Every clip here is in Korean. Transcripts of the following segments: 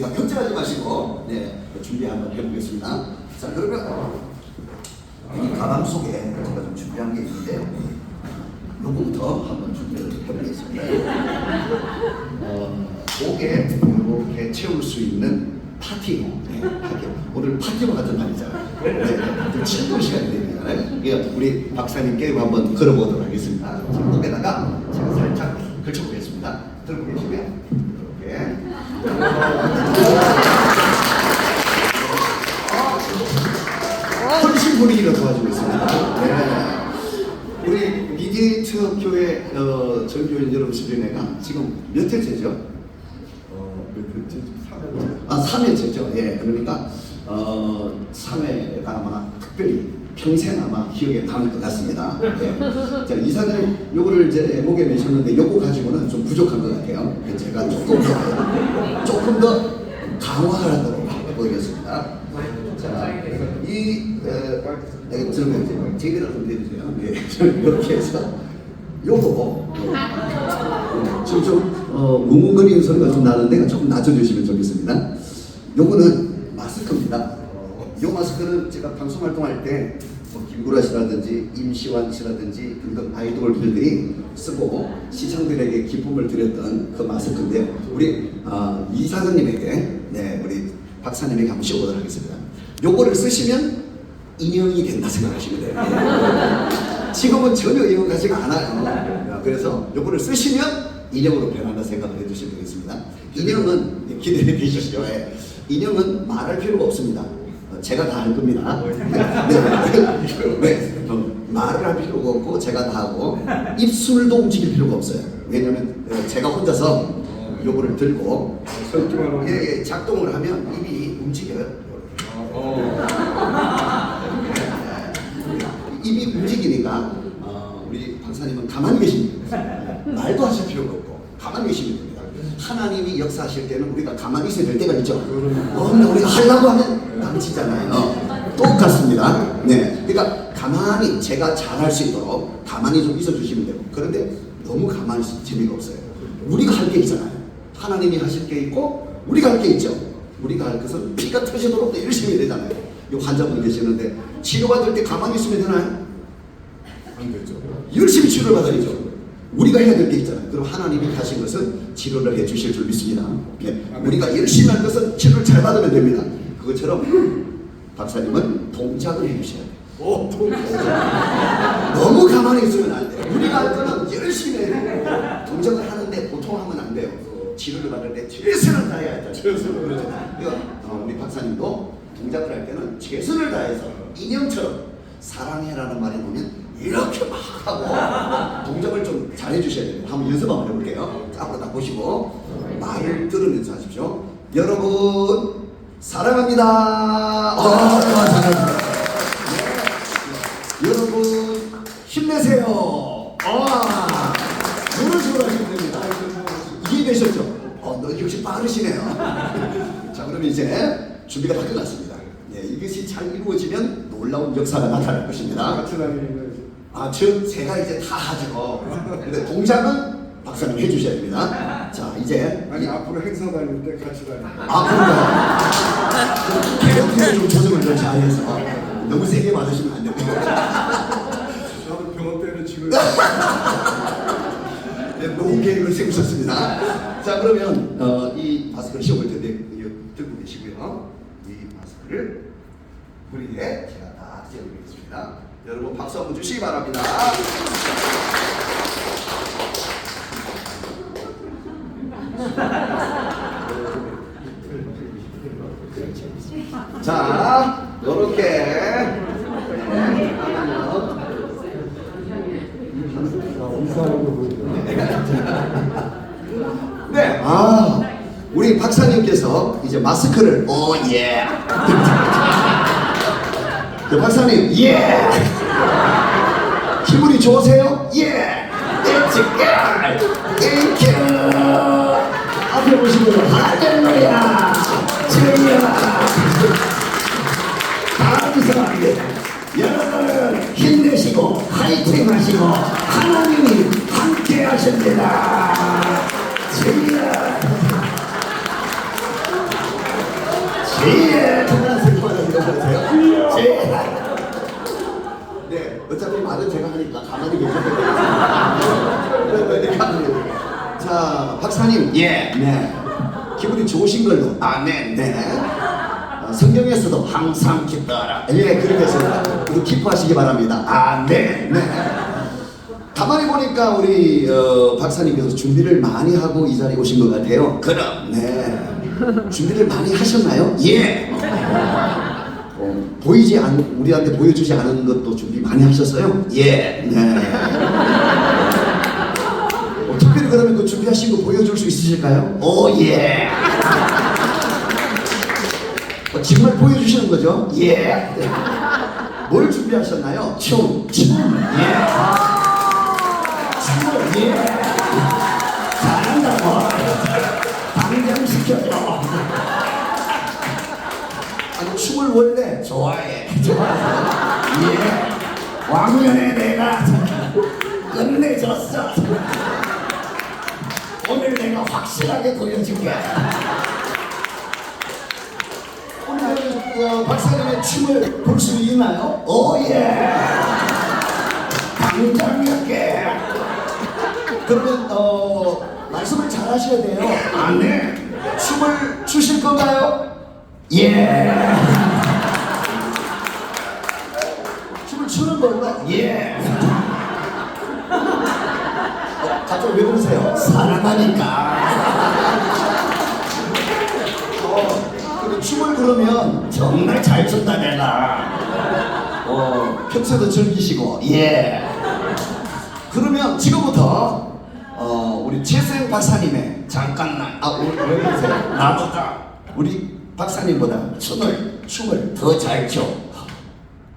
자, 걱정하지 마시고 네 준비 한번 해보겠습니다. 자 그러면 이 가방 속에 제가 좀 준비한 게 있는데요. 요거부터 한번 준비를 해보겠습니다. 어, 목에 이렇게 채울 수 있는 파티, 네. 오늘 파티와 같은 날이잖아요. 네, 좀 즐거운 시간이 되잖아요. 그러니까 우리 박사님께 한번 걸어보도록 하겠습니다. 자, 목에다가 제가 살짝 걸쳐보겠습니다. 분위기가 좋아지고 있습니다. 네. 우리 미디에이트 교회 어, 전교인 여러분 수련회가 지금 몇 회째죠? 어, 몇 회째? 4회째. 아, 3회째죠. 예, 그러니까 어, 3회가 아마 특별히 평생 아마 기억에 남을 것 같습니다. 예. 자, 이사님 요거를 이제 목에 매셨는데 요거 가지고는 좀 부족한 것 같아요. 제가 조금 더 조금 더 강화를 하도록 해보겠습니다. 어, 네, 저는 제대로. 예, 저는 이렇게 해서 요거 예, 지금 좀 어, 뭉뭉거리는 소리가 좀 나는데 조금 낮춰주시면 좋겠습니다. 요거는 마스크입니다. 요 마스크는 제가 방송 활동할 때 뭐 김구라 씨라든지 임시완 씨라든지 등등 아이돌들이 쓰고 시청들에게 기쁨을 드렸던 그 마스크인데요. 우리 아, 이 사장님에게 네 우리 박사님에게 한번 씌워보도록 하겠습니다. 요거를 쓰시면 인형이 된다 생각하시면 돼요. 예. 지금은 전혀 인형 같지가 않아요. 그래서 요거를 쓰시면 인형으로 변한다 생각을 해주시면 되겠습니다. 인형은 네, 기대해 주시죠. 예. 인형은 말할 필요가 없습니다. 어, 제가 다 할 겁니다. 네, 네, 네. 어, 말을 할 필요가 없고 제가 다 하고 입술도 움직일 필요가 없어요. 왜냐면 어, 제가 혼자서 요거를 들고. 예, 예, 작동을 하면 입이 움직여요. 어. 입이 움직이니까 어, 우리 박사님은 가만히 계시면 됩니다. 말도 하실 필요가 없고 가만히 계시면 됩니다. 하나님이 역사하실 때는 우리가 가만히 있어야 될 때가 있죠. 어, 근데 우리가 하려고 하면 남치잖아요. 똑같습니다. 네, 그러니까 가만히 제가 잘할 수 있도록 가만히 좀 있어 주시면 되고 그런데 너무 가만히 있으면 재미가 없어요. 우리가 할 게 있잖아요. 하나님이 하실 게 있고 우리가 할 게 있죠. 우리가 할 것은 피가 터지도록 열심히 해야 되잖아요. 이 환자분 계시는데 치료받을 때 가만히 있으면 되나요? 안 되죠. 열심히 치료를 받아야죠. 우리가 해야 될 게 있잖아요. 그럼 하나님이 하신 것은 치료를 해 주실 줄 믿습니다. 네. 우리가 열심히 할 것은 치료를 잘 받으면 됩니다. 그것처럼 박사님은 동작을 해 주셔야 돼요. 어, 또. 너무 가만히 있으면 안 돼요. 우리가 할 거는 열심히 해야 돼요. 동작을 하는데 보통 하면 안 돼요. 치료를 받을 때 최선을 다해야 돼요. 최선을 그러니까 어, 우리 박사님도 동작을 할 때는 최선을 다해서 인형처럼 사랑해라는 말이 나오면 이렇게 막 하고 동작을 좀 잘해 주셔야 돼요. 한번 연습 한번 해볼게요. 앞으로 딱 보시고 말을 들으면서 하십시오. 여러분 사랑합니다. 어, 잘합니다. 네. 여러분 힘내세요. 아, 이런 식으로 하시면 됩니다. 이해되셨죠? 어, 너 역시 빠르시네요. 자, 그러면 이제 준비가 다 끝났습니다. 예, 이것이 잘 이루어지면 놀라운 역사가 나타날 것입니다. 같이 다니는 아, 즉 제가 이제 다 하죠. 근데 동작은 박사님 해주셔야 됩니다. 자, 이제 아니 이- 앞으로 행사 다닐 때 같이 다니는. 아, 그런가요? 개혁 좀 조정을 좀 잘해서 너무 세게 맞으시면 안 됩니다. 나도 병원 때는 지금 네, 노후 계획을 세우셨습니다. 자, 그러면 어, 이 마스크를 씌워볼 텐데 들고 계시고요. 이 마스크를 머리에 제가 딱 씌워드리겠습니다. 여러분 박수 한번 주시기 바랍니다. 자, 요렇게 이사하고 보이죠. 네, 아, 우리 박사님께서 이제 마스크를 오 예. 그 박사님 예. 기분이 좋으세요? 예. It's you. 앞에 보시면 할렐루야. 주여. 감사합니다. 여러분 힘내시고 파이팅 하시고 하나님이 함께 하십니다. 주여. 제일 생각을 들어보세요. 제일. 네, 어차피 말은 제가 하니까 가만히 계셔야 자, 박사님. 예. 네. 기분이 좋으신 걸로. 아, 네. 네. 어, 성경에서도 항상 기뻐라. 예, 그렇게 했습니다. 그리고 기뻐하시기 바랍니다. 아, 네. 네. 가만히 보니까 우리 어, 박사님께서 준비를 많이 하고 이 자리에 오신 것 같아요. 그럼. 네. 준비를 많이 하셨나요? 예. 어, 보이지 않, 우리한테 보여주지 않은 것도 준비 많이 하셨어요? 예. 네. 어, 특별히 그러면 그 준비하신 거 보여줄 수 있으실까요? 오, 예. 어, 정말 보여주시는 거죠? 예. 네. 뭘 준비하셨나요? 춤. 춤. 예. 춤을, 예. 춤을 원래 좋아해. 예. 왕년에 내가 끝내줬어. 오늘 내가 확실하게 보여줄게. 오늘 어, 박사님의 춤을 볼 수 있나요? 오, 예. 당장이었게. 그러면 어, 말씀을 잘 하셔야 돼요. 안 돼. 춤을 추실 건가요? 예. 춤을 추는 걸로. 예. 어, 갑자기 왜 그러세요? 사랑하니까. 어, 근데 춤을 그러면 정말 잘 춘다, 내가. 어, 평소에도 즐기시고 예. 그러면 지금부터 어, 우리 최수영 박사님의 잠깐만. 아, 왜, 왜 그러세요? 나보다 우리 박사님보다 춤을 춤을 더 잘 춰.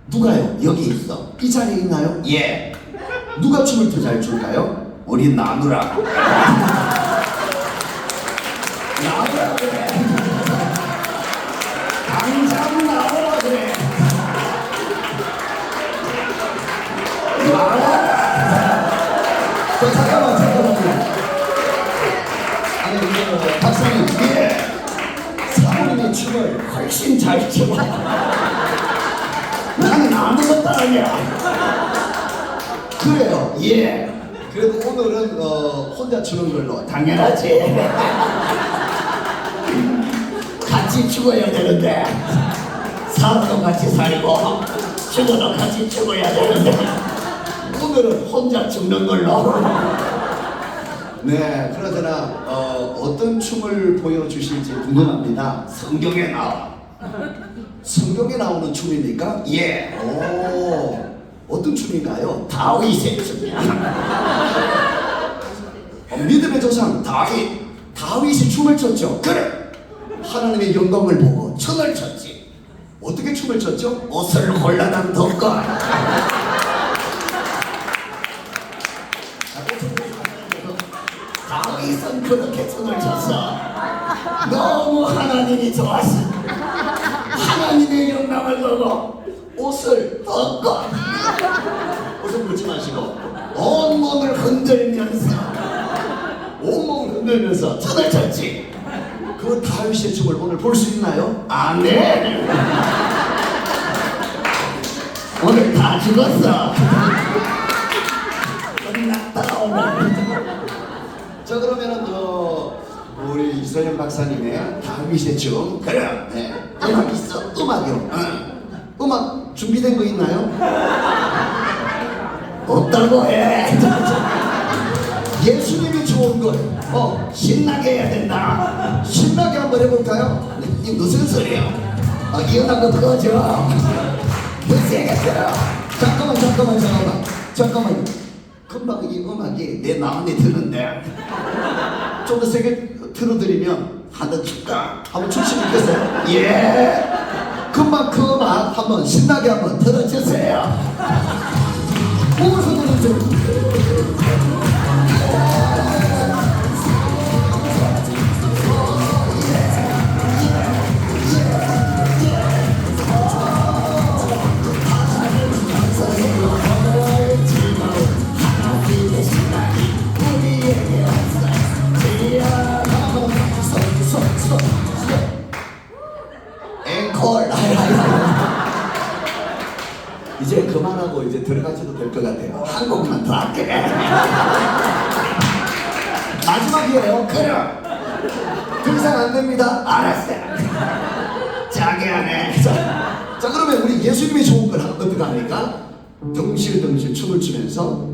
누가요? 여기 있어. 이 자리에 있나요? 예. 누가 춤을 더 잘 출까요? 우리 나누라. 나누라 그래. 당장 나오라 그래. 나와라. 저 잠깐만 춤을 훨씬 잘 춰. 나는 아무것도 아니야. 그래요. 예. 그래도 오늘은 어, 혼자 추는 걸로. 당연하지. 같이 죽어야 되는데 살아도 같이 살고 죽어도 같이 죽어야 되는데 오늘은 혼자 죽는 걸로. 네, 그러잖아 어, 어떤 춤을 보여주실지 궁금합니다. 성경에 나와. 성경에 나오는 춤입니까? 예. 오, 어떤 춤인가요? 다윗의 춤이야. 어, 믿음의 조상 다윗. 다윗이 춤을 췄죠. 그래. 하나님의 영광을 보고 춤을 췄지. 어떻게 춤을 췄죠? 옷을 곤란한 덮고. 그렇게 춤을 췄어. 너무 하나님이 좋았어. 하나님의 영광을 보고 옷을 덮고 옷을 벗지 마시고 온몸을 흔들면서 온몸을 흔들면서 춤을 췄지. 그 다윗의 춤을 오늘 볼 수 있나요? 아멘. 오늘 다 죽었어. 끝났다 오늘. 자 그러면은 어, 우리 이서영 박사님의 다윗의 춤 그래. 네. 음악 있어 음악이요 응. 음악 준비된 거 있나요? 없다고 해. 예수님이 좋은 걸 어, 신나게 해야 된다. 신나게 한번 해볼까요? 이 무슨 소리야? 어, 이혼한 거 꺼져. 무시하겠어. 잠깐만 잠깐만 잠깐만 잠깐만 금방 이 음악이 내 마음에 드는데 좀 더 세게 틀어드리면 한번 줄까? 한번 출시 있겠어요? 예. 금방 그 음악 한번 신나게 한번 들어주세요. 몸을 흔들어주세요 하고 이제 들어가셔도 될 것 같아요. 한 곡만 더 할게. 마지막이에요. 그래. 더 이상 안 됩니다. 알았어. 자기하네. 자, 자 그러면 우리 예수님이 좋은 걸 어떻게 합니까? 덩실덩실 춤을 추면서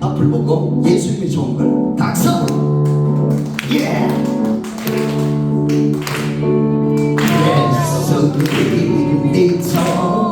앞을 보고 예수님이 좋은 걸 박수. 예. 예수님이